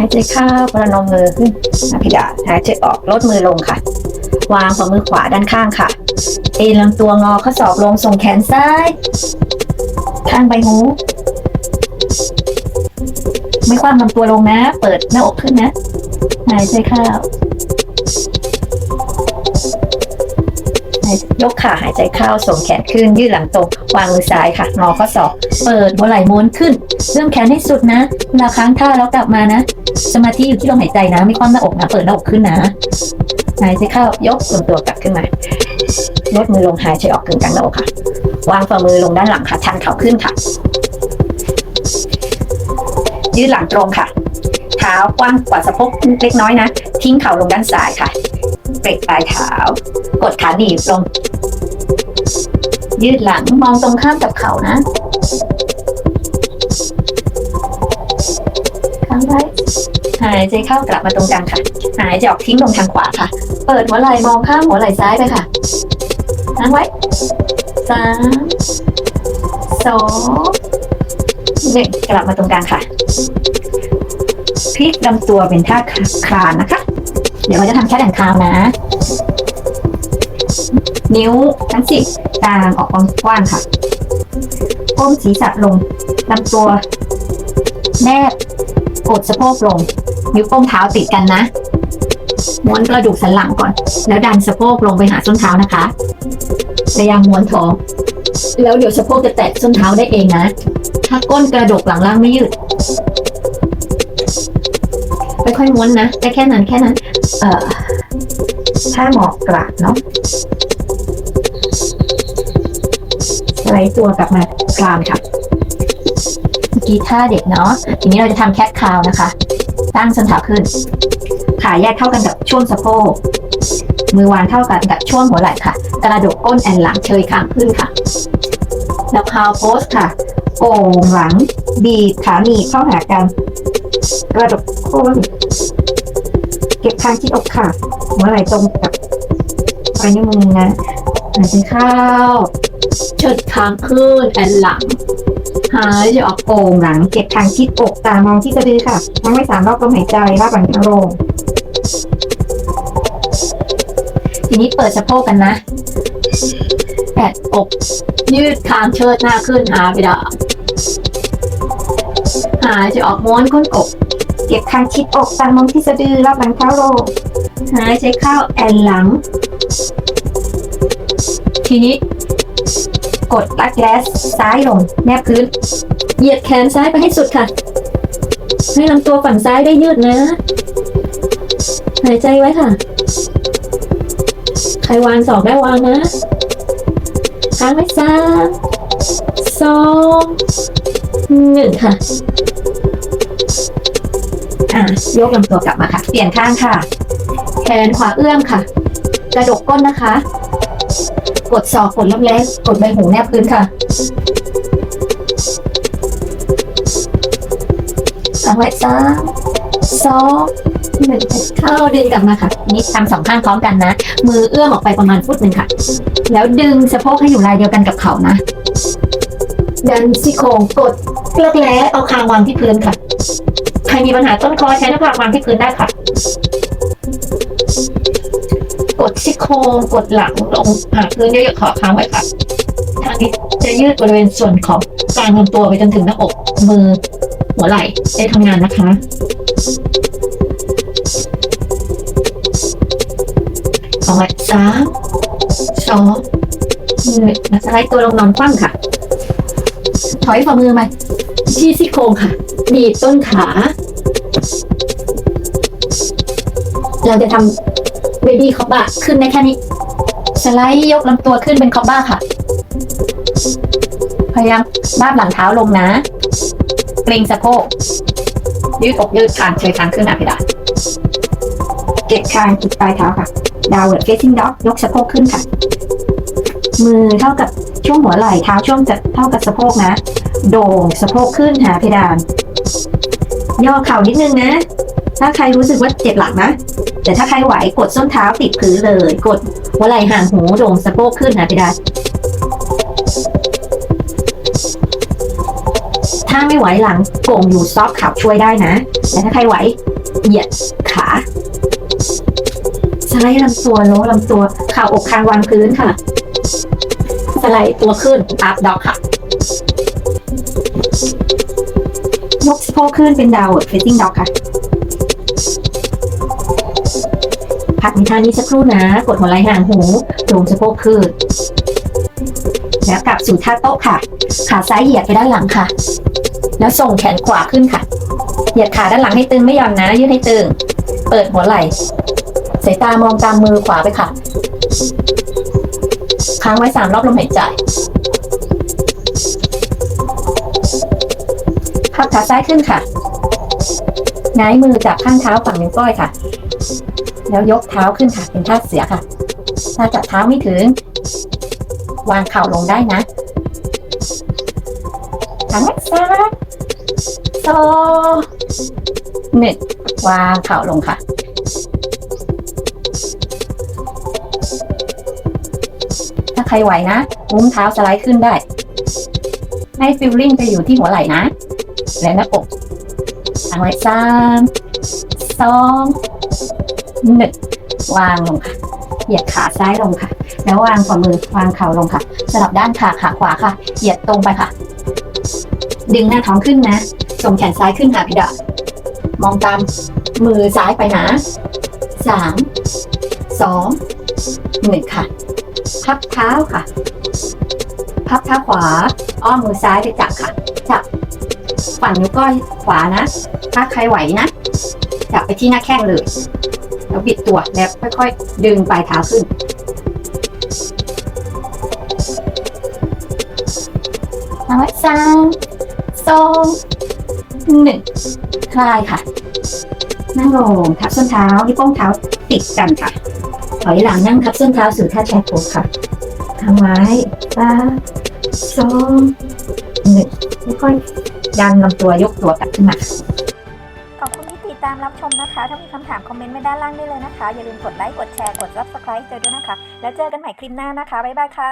หายใจเข้าประนมมือขึ้นอภิดาหายใจออกลดมือลงค่ะ วางฝ่ามือขวาด้านข้างค่ะ เอ็นลำตัวงอข้อศอกลงส่งแขนซ้าย ข้างใบหู ไม่คว่ำลำตัวลงนะ เปิดหน้าอกขึ้นนะ หายใจเข้า ยกขาหายใจเข้าส่งแขนขึ้นยืดหลังตรงวางมือซ้ายค่ะงอข้อศอกเปิดหัวไหล่ม้วนขึ้นเริ่มแขนให้สุดนะเวลาค้างท่าแล้วกลับมานะ สมาธิอยู่ที่ลมหายใจนะไม่คว่ำหน้าอกนะเปิดหน้าอกขึ้นนะหายใจเข้ายกลำตัวกลับขึ้นมาลดมือลงหายใจออกกึ่งกลางหน้าอกค่ะ วางฝ่ามือลงด้านหลังค่ะชันเข่าขึ้นค่ะ ยืดหลังตรงค่ะ เท้ากว้างกว่าสะโพกเล็กน้อยนะ ทิ้งเข่าลงด้านซ้ายค่ะ เบรกปลายเท้า กดขาหนีบลง ยืดหลังมองตรงข้ามกับเข่านะค้างไว้หายใจเข้ากลับมาตรงกลางค่ะ หายใจออกทิ้งลงทางขวาค่ะ เปิดหัวไหล่มองข้ามหัวไหล่ซ้ายไปค่ะค้างไว้สามสองหนึ่งกลับมาตรงกลางค่ะพลิกลำตัวเป็นท่าคลานนะคะ เดี๋ยวเราจะทำแค่แด่งคาวนะ นิ้วทั้งสิบกลางออกกว้างค่ะก้มศีรษะลงลำตัว แนบกดสะโพกลง นิ้วโป้งเท้าติดกันนะม้วนกระดูกสันหลังก่อน แล้วดันสะโพกลงไปหาส้นเท้านะคะพยายามม้วนท้องแล้วเดี๋ยวสะโพกจะแตะส้นเท้าได้เองนะ ถ้าก้นกระดกหลังล่างไม่ยืดค่อยๆม้วนนะแต่แค่นั้นแค่นั้น เอ่อถ้าหมอกกระเนาะไลตัวกลับมาคลามค่ะเมื่อกี้ท่าเด็กเนาะทีนี้เราจะทำแคทคาวนะคะ ตั้งส้นเท้าขึ้น ขาแยกเท่ากันกับช่วงสะโพกมือวางเท่ากันกับช่วงหัวไหล่ค่ะ กระดกก้นแอนหลังเชยคางขึ้นค่ะแล้วคาวโพสค่ะโก่งหลัง บีบขาหนีบเข้าหากันกระดกก้น เก็บคางที่อกค่ะ หัวไหล่ตรงกับปลายนิ้วมือนะหายใจเข้าเชิดคางขึ้นแอนหลังหายใจออกโป่งหลัง เก็บคางที่อกตามองที่สะดือค่ะทั้งไม่สามรอบลมหายใจรับหลังทั้งลงทีนี้เปิดสะโพกกันนะแปดอก ยืดคางเชิดหน้าขึ้นหาไปดาหายใจออกม้วนก้นอก เก็บคางชิดอกตามมองที่สะดือรับหลังเท้าลงหายใจเข้าแอนหลัง ทีนี้ กดลักแลสซ้ายลง แนบพื้น เหยียดแขนซ้ายไปให้สุดค่ะ ให้ลำตัวฝั่งซ้ายได้ยืดนะ หายใจไว้ค่ะ ใครวางสองได้วางนะค้างไว้สามสองหนึ่งค่ะ ยกลำตัวกลับมาค่ะ เปลี่ยนข้างค่ะ แขนขวาเอื้อมค่ะ กระดกก้นนะคะ กดศอกกดลับแร้กดใบหูแนบพื้นค่ะเอาไว้สามสองหนึ่งเข้าดึงกลับมาค่ะนี่ทำสองข้างพร้อมกันนะ มือเอื้อมออกไปประมาณฟุตหนึ่งค่ะ แล้วดึงสะโพกให้อยู่ลายเดียวกันกับเข่านะ ดันซี่โครงกดเลิกแร้เอาคางวางที่พื้นค่ะ มีปัญหาต้นคอใช้น้าผากวางที่พื้นได้ค่ะ กดซี่โครงกดหลังลงหาพื้นเยอะๆขอค้างไว้ค่ะทางนี้จะยืดบริเวณส่วนของกลางลำตัวไปจนถึงหน้าอกมือหัวไหล่ได้ทำงานนะคะเอาไว้สามสองหนึ่งสไลด์ตัวลงนอนคว่ำค่ะ ถอยฝ่ามือมาที่ซี่โครงค่ะ ดีดต้นขา เราจะทำเบบี้คอบ้าขึ้นได้แค่นี้ สไลด์ยกลำตัวขึ้นเป็นคอบ้าค่ะ พยายามบ้าบหลังเท้าลงนะ เกรงสะโพก ยืดอกยืดคางเชยคางขึ้นหน้าเพดานเก็บคางติดปลายเท้าค่ะ ดาวเวิร์ดเฟซซิ่งด็อกยกสะโพกขึ้นค่ะ มือเท่ากับ ช่วงหัวไหล่เท้าช่วงจะเท่ากับสะโพกนะ โด่งสะโพกขึ้นหาเพดาน ย่อเข่านิดนึงนะ ถ้าใครรู้สึกว่าเจ็บหลังนะ แต่ถ้าใครไหวกดส้นเท้าติดพื้นเลย กดหัวไหล่ห่างหูโด่งสะโพกขึ้นหาเพดานถ้าไม่ไหวหลังโก่งอยู่ซอฟขับช่วยได้นะ แต่ถ้าใครไหวเหยียดขาสไลด์ลำตัวโน้ลำตัวเข่าอกคางวางพื้นค่ะ สไลด์ตัวขึ้นอัพดอกค่ะยกสะโพกขึ้นเป็นดาวเฟซซิ่งดอกค่ะพักในท่านี้สักครู่นะ กดหัวไหล่ห่างหูโยงสะโพกขึ้น แล้วกลับสู่ท่าโต๊ะค่ะ ขาซ้ายเหยียดไปด้านหลังค่ะ แล้วส่งแขนขวาขึ้นค่ะ เหยียดขาด้านหลังให้ตึงไม่ย่อนนะ ยืดให้ตึง เปิดหัวไหล่ สายตามองตามมือขวาไปค่ะ ค้างไว้สามรอบลมหายใจพับขาซ้ายขึ้นค่ะหงายมือจับข้างเท้าฝั่งนิ้วก้อยค่ะ แล้วยกเท้าขึ้นค่ะ เป็นท่าเสียค่ะ ถ้าจับเท้าไม่ถึง วางเข่าลงได้นะทางซ้ายสองหนึ่งวางเข่าลงค่ะ ใครไหวนะมุ้มเท้าสไลด์ขึ้นได้ ให้ฟิลลิ่งไปอยู่ที่หัวไหล่นะ และหน้าอกทางไว้สามสองหนึ่งวางลงค่ะ เหยียดขาซ้ายลงค่ะ แล้ววางฝ่ามือวางเข่าลงค่ะ สลับด้านขาขาขวาค่ะ เหยียดตรงไปค่ะ ดึงหน้าท้องขึ้นนะ ส่งแขนซ้ายขึ้นหาพิดะมองตามมือซ้ายไปนะสามสองหนึ่งค่ะ พับเท้าค่ะ พับเท้าขวา อ้อมมือซ้ายไปจับค่ะ จับฝั่งนิ้วก้อยขวานะ ถ้าใครไหวนะ จับไปที่หน้าแข้งเลย แล้วบิดตัวแล้วค่อยๆ ดึงปลายเท้าขึ้น เอาไว้สามสองหนึ่งคลายค่ะ นั่งลงทับส้นเท้าที่วโป้งเท้าติดกันค่ะ อยหลังนั่งทับส้นเท้าสู่ท่าแชร์โพสค่ะทำไว้สามสองหนึ่งค่อยๆยันลำตัวยกตัวกลับขึ้นมาขอบคุณที่ติดตามรับชมนะคะ ถ้ามีคำถามคอมเมนต์ไว้ด้านล่างได้เลยนะคะ อย่าลืมกดไลค์ กดแชร์ กด subscribe เจอด้วยนะคะ แล้วเจอกันใหม่คลิปหน้านะคะ บ๊ายบายค่ะ